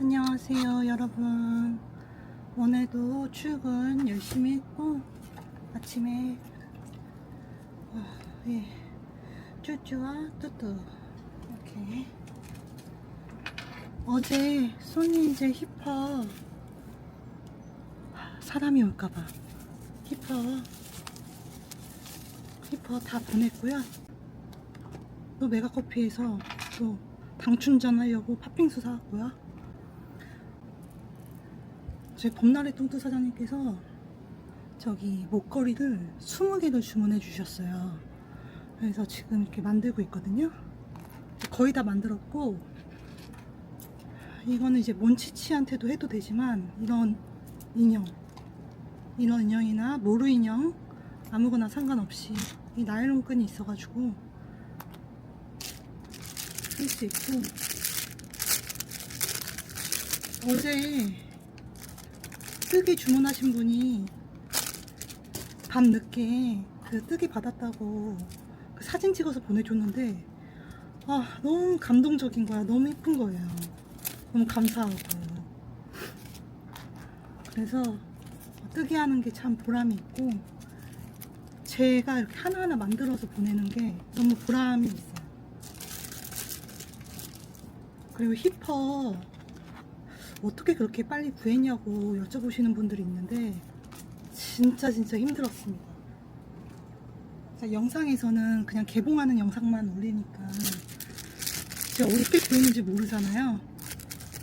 안녕하세요 여러분. 오늘도 출근 열심히 했고 아침에 어, 예, 쭈쭈와 뚜뚜. 이렇게. 어제 손님제 힙합 사람이 올까봐. 힙합 힙합 다 보냈고요. 또 메가커피에서 또 당춘전 하려고 팥빙수 사왔고요 저희 봄날의 뚱뚜 사장님께서 저기 목걸이를 20개를 주문해 주셨어요. 그래서 지금 이렇게 만들고 있거든요. 거의 다 만들었고 이거는 이제 몬치치한테도 해도 되지만 이런 인형 이런 인형이나 모루 인형 아무거나 상관없이 이 나일론 끈이 있어가지고 할 수 있고 어제 뜨기 주문하신 분이 밤 늦게 그 뜨기 받았다고 그 사진 찍어서 보내줬는데 아 너무 감동적인 거야. 너무 이쁜 거예요. 너무 감사하고. 그래서 뜨기 하는 게 참 보람이 있고 제가 이렇게 하나하나 만들어서 보내는 게 너무 보람이 있어요. 그리고 힙합 어떻게 그렇게 빨리 구했냐고 여쭤보시는 분들이 있는데 진짜 진짜 힘들었습니다. 자, 영상에서는 그냥 개봉하는 영상만 올리니까 제가 어떻게 구했는지 모르잖아요.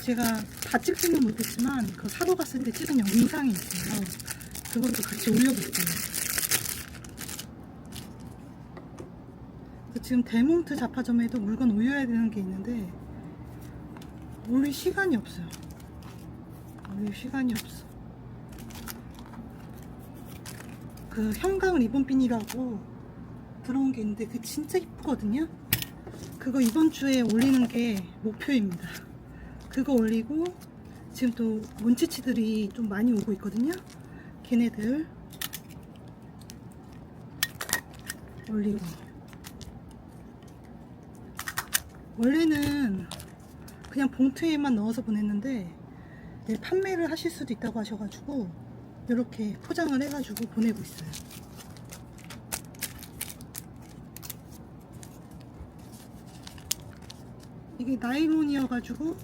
제가 다 찍지는 못했지만 그 사러 갔을 때 찍은 영상이 있어요. 그것도 같이 올려볼게요. 그 지금 데몬트 잡화점에도 물건 올려야 되는 게 있는데 올릴 시간이 없어요. 올릴 시간이 없어. 그 형광 리본핀이라고 들어온 게 있는데 그 진짜 이쁘거든요. 그거 이번 주에 올리는 게 목표입니다. 그거 올리고 지금 또 몬치치들이 좀 많이 오고 있거든요. 걔네들 올리고 원래는 그냥 봉투에만 넣어서 보냈는데 내일 판매를 하실 수도 있다고 하셔가지고 이렇게 포장을 해가지고 보내고 있어요. 이게 나일론이어가지고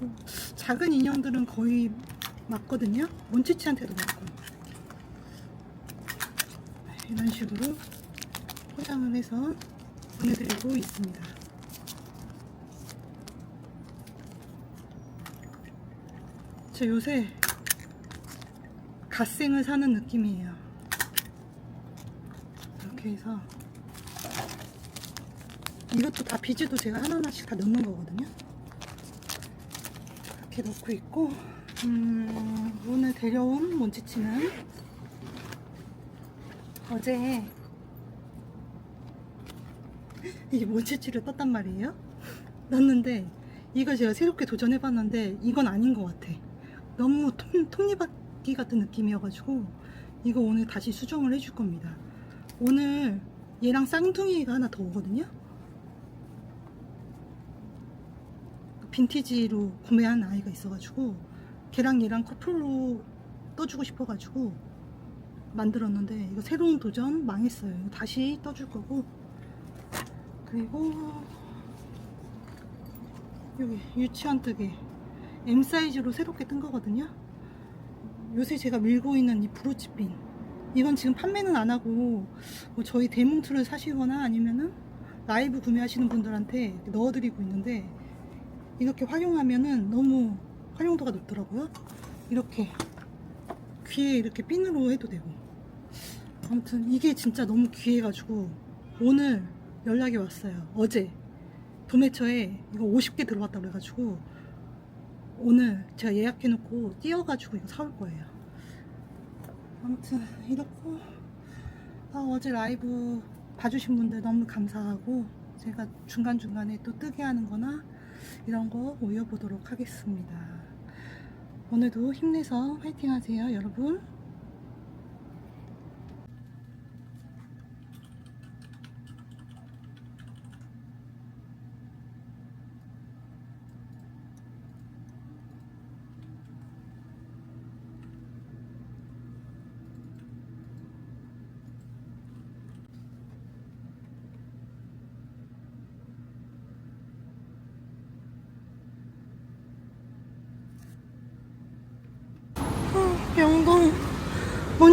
작은 인형들은 거의 맞거든요. 몬치치한테도 맞고 이런 식으로 포장을 해서 보내드리고 있습니다. 저 요새 갓생을 사는 느낌이에요. 이렇게 해서 이것도 다 비즈도 제가 하나하나씩 다 넣는 거거든요. 이렇게 넣고 있고 음, 오늘 데려온 몬치치는 어제 이게 몬치치를 떴단 말이에요. 넣었는데 이거 제가 새롭게 도전해봤는데 이건 아닌 것 같아. 너무 톱, 톱니바퀴 같은 느낌이어가지고 이거 오늘 다시 수정을 해줄 겁니다. 오늘 얘랑 쌍둥이가 하나 더 오거든요. 빈티지로 구매한 아이가 있어가지고 걔랑 얘랑 커플로 떠주고 싶어가지고 만들었는데 이거 새로운 도전 망했어요. 다시 떠줄 거고 그리고 여기 유치원 뜨개 M 사이즈로 새롭게 뜬 거거든요. 요새 제가 밀고 있는 이 브로치핀. 이건 지금 판매는 안 하고 뭐 저희 대뭉투를 사시거나 아니면은 라이브 구매하시는 분들한테 넣어드리고 있는데 이렇게 활용하면은 너무 활용도가 높더라고요. 이렇게 귀에 이렇게 핀으로 해도 되고. 아무튼 이게 진짜 너무 귀해가지고 오늘 연락이 왔어요. 어제 도매처에 이거 50개 들어왔다고 그래가지고 오늘 제가 예약해놓고 띄어가지고 이거 사올 거예요. 아무튼 이렇고 아, 어제 라이브 봐주신 분들 너무 감사하고 제가 중간중간에 또 뜨게 하는 거나 이런 거 올려보도록 하겠습니다. 오늘도 힘내서 화이팅 하세요, 여러분.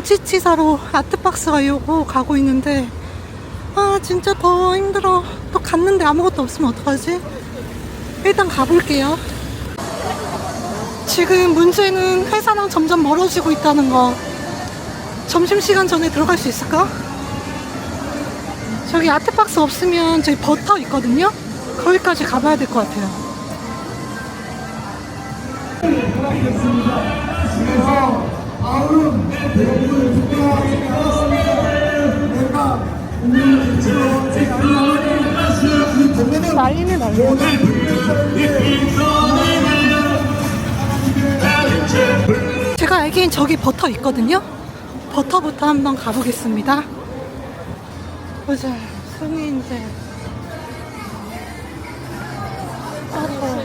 먼치치 사러 아트박스 가려고 가고 있는데 아 진짜 더 힘들어 또 갔는데 아무것도 없으면 어떡하지? 일단 가볼게요 지금 문제는 회사랑 점점 멀어지고 있다는 거 점심시간 전에 들어갈 수 있을까? 저기 아트박스 없으면 저기 버터 있거든요? 거기까지 가봐야 될 것 같아요 난리네 난리 제가 알기엔 저기 버터 있거든요? 버터부터 한번 가보겠습니다. 보자. 손이 이제. 버터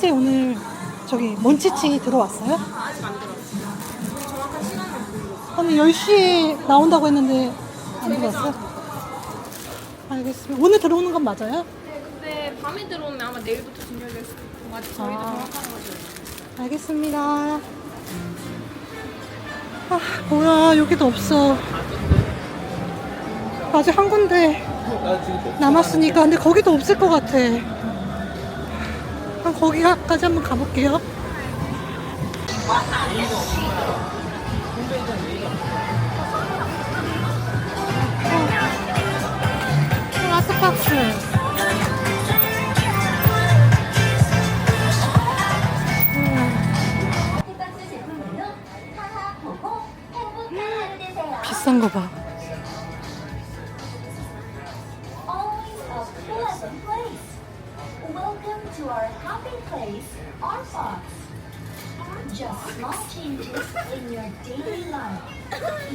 이제 오늘 저기 먼치치 들어왔어요? 아직 안 들었어요. 정확한 시간은 모르겠어요. 오늘 10시에 나온다고 했는데 안 들어왔어요? 알겠습니다. 오늘 들어오는 건 맞아요? 네, 근데 밤에 들어오면 아마 내일부터 진열될 수도 있고 아직 저희도 아. 정확한 거죠. 알겠습니다. 아, 뭐야, 여기도 없어. 아직 한 군데 남았으니까. 근데 거기도 없을 것 같아. 그럼 거기까지 한번 가볼게요. 어. 하루 되세요. 비싼 거 봐.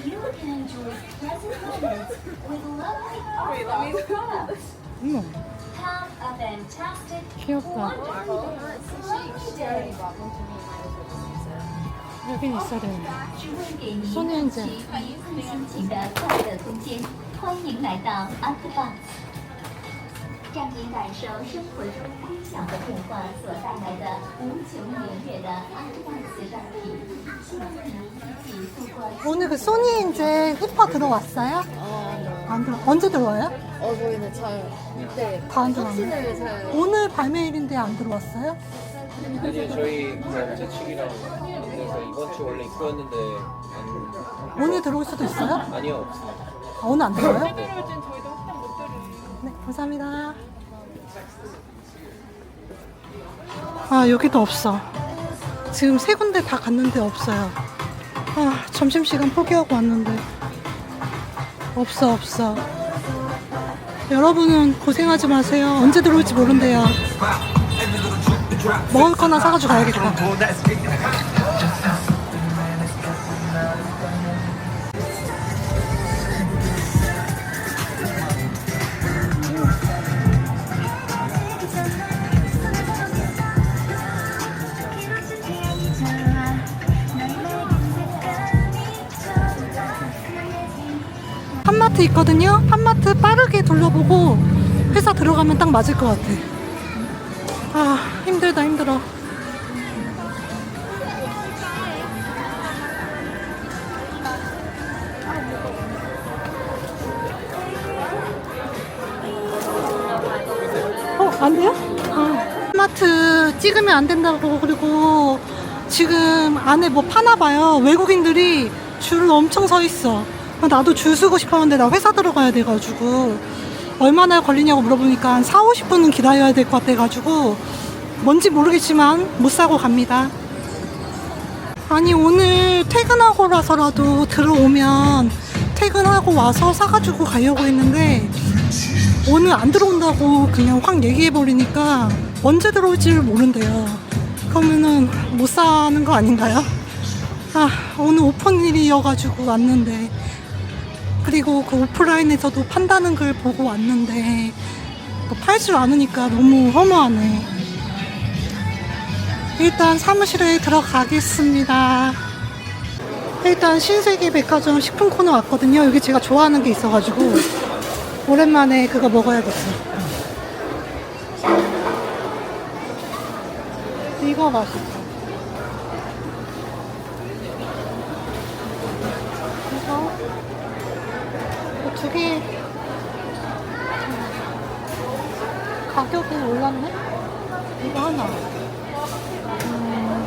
You can enjoy pleasant moments with lovely our box products. 어머, Have a fantastic, 귀엽다. wonderful, lovely day. 여긴 있어야 되는데. 只为给您双面枕提供一次心情的快乐空间。欢迎来到阿特棒， 让您感受生活中微小的变化所带来的无穷愉悦的阿特棒磁带体。希望您一起度过 오늘 그 소니 이제 히퍼 들어왔어요? 안 들어. 언제 들어와요? 어, 저희는 잘, 네, 다 안 들어왔네. 확신을 잘. 오늘 발매일인데 안 들어왔어요? 아니 저희 그 재치기랑 그래서 이번 주 원래 입고였는데 안, 오늘 들어올 수도 있어요? 아니요 없어요. 아, 오늘 안 들어와요? 들어올진 저희도 확정 못 드려요. 네, 감사합니다. 아, 여기도 없어. 지금 세 군데 다 갔는데 없어요. 아, 점심시간 포기하고 왔는데. 없어, 없어. 여러분은 고생하지 마세요. 언제 들어올지 모른대요. 먹을 거나 사가지고 가야겠다. 한마트 있거든요. 한마트 빠르게 둘러보고 회사 들어가면 딱 맞을 것 같아. 아, 힘들다, 힘들어. 어, 안 돼요? 아. 한마트 찍으면 안 된다고, 그리고 지금 안에 뭐 파나 봐요. 외국인들이 줄을 엄청 서 있어. 나도 줄 서고 싶었는데 나 회사 들어가야 돼가지고 얼마나 걸리냐고 물어보니까 한 4, 50분은 기다려야 될 것 같아가지고 뭔지 모르겠지만 못 사고 갑니다. 아니 오늘 퇴근하고라서라도 들어오면 퇴근하고 와서 사가지고 가려고 했는데 오늘 안 들어온다고 그냥 확 얘기해버리니까 언제 들어올지를 모른대요. 그러면은 못 사는 거 아닌가요? 아, 오늘 오픈일이어가지고 왔는데. 그리고 그 오프라인에서도 판다는 글 보고 왔는데 팔줄 않으니까 너무 허무하네. 일단 사무실에 들어가겠습니다. 일단 신세계 백화점 식품 코너 왔거든요. 여기 제가 좋아하는 게 있어가지고 오랜만에 그거 먹어야겠어. 이거 맛있어. 이거 개. 가격이 올랐네? 이거 하나. 음,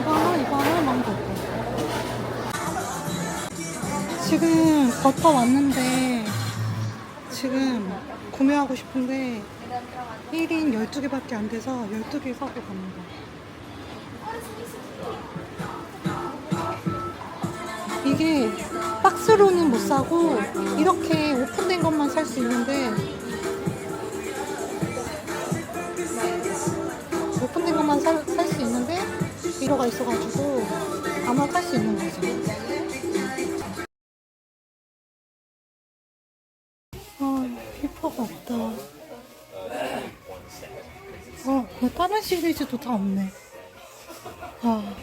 이거 하나, 이거 하나 망고. 지금 버터 왔는데 지금 구매하고 싶은데 1인 12개밖에 안 돼서 12개 사고 갑니다. 이게 박스로는 못 사고 이렇게 오픈된 것만 살 수 있는데 오픈된 것만 살 수 있는데 비료가 있어가지고 아마 살 수 있는 거죠. 아, 히퍼가 없다. 어, 그 다른 시리즈도 다 없네. 아,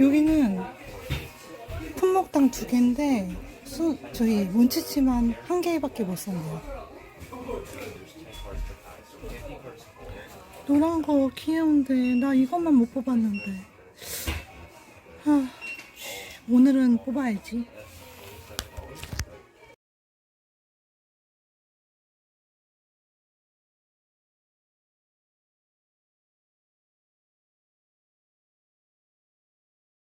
여기는 품목당 두 개인데, 수, 저희 문치치만 한 개밖에 못 산대요. 노란 거 귀여운데, 나 이것만 못 뽑았는데. 아, 오늘은 뽑아야지.